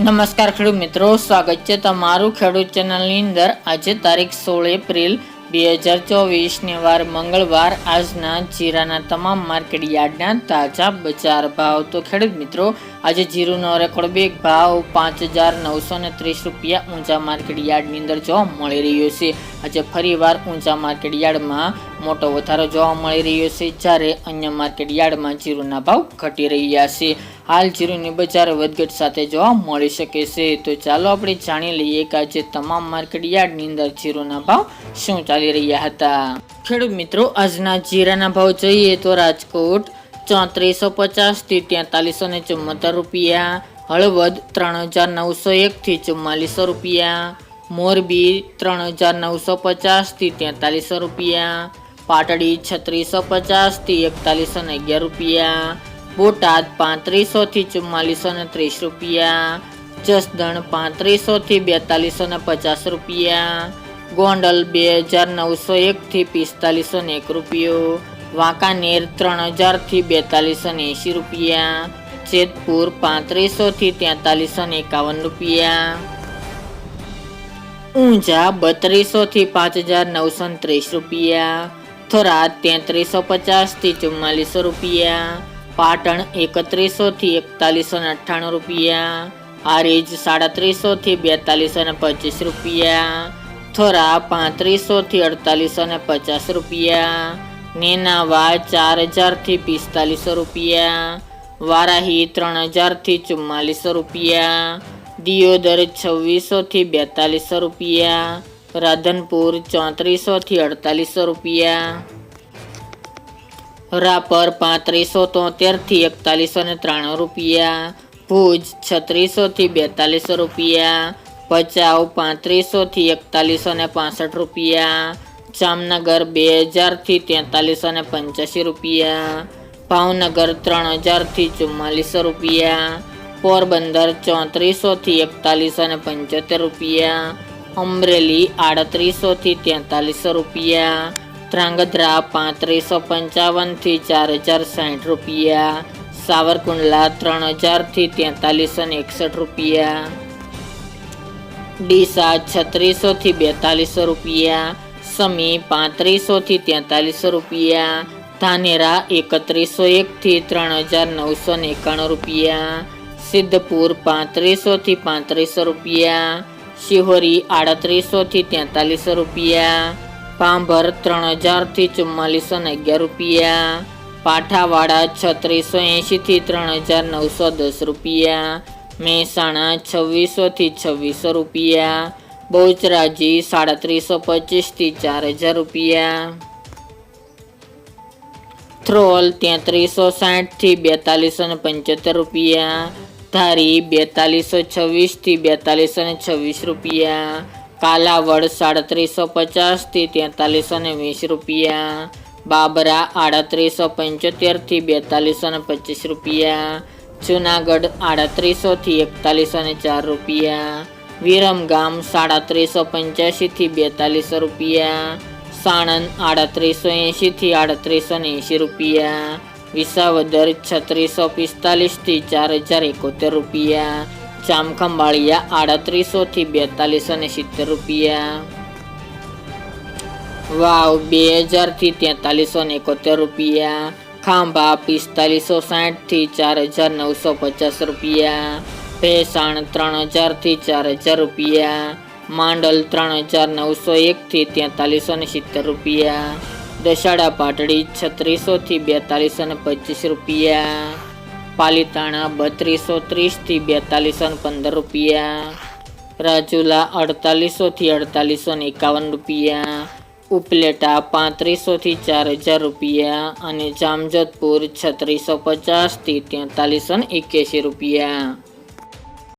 નમસ્કાર ખેડૂત મિત્રો, સ્વાગત છે તમારું ખેડૂત ચેનલની અંદર. આજે તારીખ સોળ એપ્રિલ બે હજાર ચોવીસની વાર મંગળવાર. આજના જીરાના તમામ માર્કેટ યાર્ડના તાજા બજાર ભાવ. તો ખેડૂત મિત્રો આજે જીરુનો રેકોર્ડ બેગ ભાવ પાંચ હજાર નવસો ને ત્રીસ રૂપિયા ઊંચા માર્કેટ યાર્ડની અંદર જોવા મળી રહ્યો છે. આજે ફરીવાર ઊંચા માર્કેટ યાર્ડમાં મોટો વધારો જોવા મળી રહ્યો છે, જ્યારે અન્ય માર્કેટ યાર્ડમાં જીરુના ભાવ ઘટી રહ્યા છે. હાલ જીરુની બજાર વધઘટ સાથે જોવા મળી શકે છે. તો ચાલો આપણે જાણી લઈએ કે આજે તમામ માર્કેટ યાર્ડની અંદર જીરુના ભાવ શું ચાલી રહ્યા હતા. ખેડૂત મિત્રો, આજના જીરાના ભાવ જોઈએ તો રાજકોટ ચોત્રીસો પચાસથી તેતાલીસો ને ચુમ્મોતેર રૂપિયા, હળવદ ત્રણ હજાર નવસો એકથી ચુમ્માલીસો રૂપિયા, મોરબી ત્રણ હજાર નવસો પચાસથી તેતાલીસો રૂપિયા, પાટડી છત્રીસો પચાસથી એકતાલીસો ને અગિયાર રૂપિયા, બોટાદ પાંત્રીસોથી ચુમ્માલીસો ને ત્રીસ રૂપિયા, જસદણ પાંત્રીસોથી બેતાલીસો ને પચાસ રૂપિયા, ગોંડલ બે હજાર નવસો એકથી પિસ્તાલીસો ને એક રૂપિયો વાંકાનેર ત્રણ હજારથી બેતાલીસો ને એંશી રૂપિયા. જેતપુર પાંત્રીસોથી તેતાલીસો ને એકાવન રૂપિયા. ઊંઝા બત્રીસોથી પાંચ હજાર નવસો ત્રીસ રૂપિયા. થરાદ તેત્રીસો પચાસથી ચુમ્માલીસો રૂપિયા. પાટણ એકત્રીસોથી એકતાલીસો ને અઠ્ઠાણું રૂપિયા. આરેજ સાડત્રીસોથી બેતાલીસો ને પચીસ રૂપિયા. થોરા પાંત્રીસોથી અડતાલીસો ને પચાસ રૂપિયા. નેનાવા ચાર હજારથી પિસ્તાલીસો રૂપિયા, વારાહી ત્રણ હજારથી ચુમ્માલીસો રૂપિયા, દિયોદર છવ્વીસોથી બેતાલીસો રૂપિયા, રાધનપુર ચોત્રીસોથી અડતાલીસો રૂપિયા, રાપર પાંત્રીસો તોતેરથી એકતાલીસો ને ત્રાણું રૂપિયા, ભુજ છત્રીસોથી બેતાલીસો રૂપિયા, ભચાઉ પાંત્રીસોથી એકતાલીસો ને પાસઠ રૂપિયા જામનગર બે હજારથી તેતાલીસો ને પંચ્યાસી રૂપિયા. ભાવનગર ત્રણ હજારથી ચુમ્માલીસો રૂપિયા. પોરબંદર ચોત્રીસોથી એકતાલીસો ને પંચોતેર રૂપિયા. અમરેલી આડત્રીસોથી તેતાલીસો રૂપિયા. ધ્રાંગધ્રા પાંત્રીસો પંચાવનથી ચાર હજાર સાઠ રૂપિયા. સાવરકુંડલા ત્રણ હજારથી તેતાલીસો ને એકસઠ રૂપિયા. ડીસા છત્રીસોથી બેતાલીસો રૂપિયા. સમી પાંત્રીસોથી તેતાલીસો રૂપિયા, ધાનેરા એકત્રીસો એકથી ત્રણ હજાર નવસો એકાણું રૂપિયા, સિદ્ધપુર પાંત્રીસોથી પાંત્રીસો રૂપિયા, શિહોરી આડત્રીસોથી તેતાલીસો રૂપિયા પાંભર ત્રણ હજારથી ચુમ્માલીસો અગિયાર રૂપિયા, પાઠાવાડા છત્રીસો એંશીથી ત્રણ હજાર નવસો દસ રૂપિયા, મહેસાણા છવ્વીસોથી છવ્વીસો રૂપિયા બહુચરાજી સાડત્રીસો પચીસથી ચાર હજાર રૂપિયા. થ્રોલ તેત્રીસો સાઠથી બેતાલીસો ને પંચોતેર રૂપિયા. ધારી બેતાલીસો છવ્વીસથી બેતાલીસો ને છવ્વીસ રૂપિયા. કાલાવડ સાડત્રીસો પચાસથી તેતાલીસો ને વીસ રૂપિયા. બાબરા આડત્રીસો પંચોતેરથી બેતાલીસો ને પચીસ રૂપિયા. જુનાગઢ આડત્રીસોથી એકતાલીસો ને ચાર રૂપિયા. વિરમગામ સાડત્રીસો પંચ્યાસીથી બેતાલીસો રૂપિયા. સાણંદ આડત્રીસો એંશીથી આડત્રીસો એંશી રૂપિયા. વિસાવદર છત્રીસો પિસ્તાલીસથી ચાર હજાર એકોતેર રૂપિયા. ચામખંબાળિયા આડત્રીસોથી બેતાલીસો ને સિત્તેર રૂપિયા. વાવ, બે હજારથી તેતાલીસો ને એકોતેર રૂપિયા. ખાંભા પિસ્તાલીસો સાઠથી ચાર હજાર નવસો પચાસ રૂપિયા. ભેસાણ ત્રણ હજારથી ચાર હજાર રૂપિયા. માંડલ ત્રણ હજાર નવસો એકથી તેતાલીસો ને સિત્તેર રૂપિયા. દશાડા પાટડી છત્રીસોથી બેતાલીસો ને પચીસ રૂપિયા. પાલીતાણા બત્રીસો ત્રીસથી બેતાલીસો ને પંદર રૂપિયા. રાજુલા અડતાલીસોથી અડતાલીસો ને એકાવન રૂપિયા. ઉપલેટા પાંત્રીસોથી ચાર હજાર રૂપિયા અને જામજોધપુર છત્રીસો પચાસથી તેતાલીસો ને એક્યાસી રૂપિયા.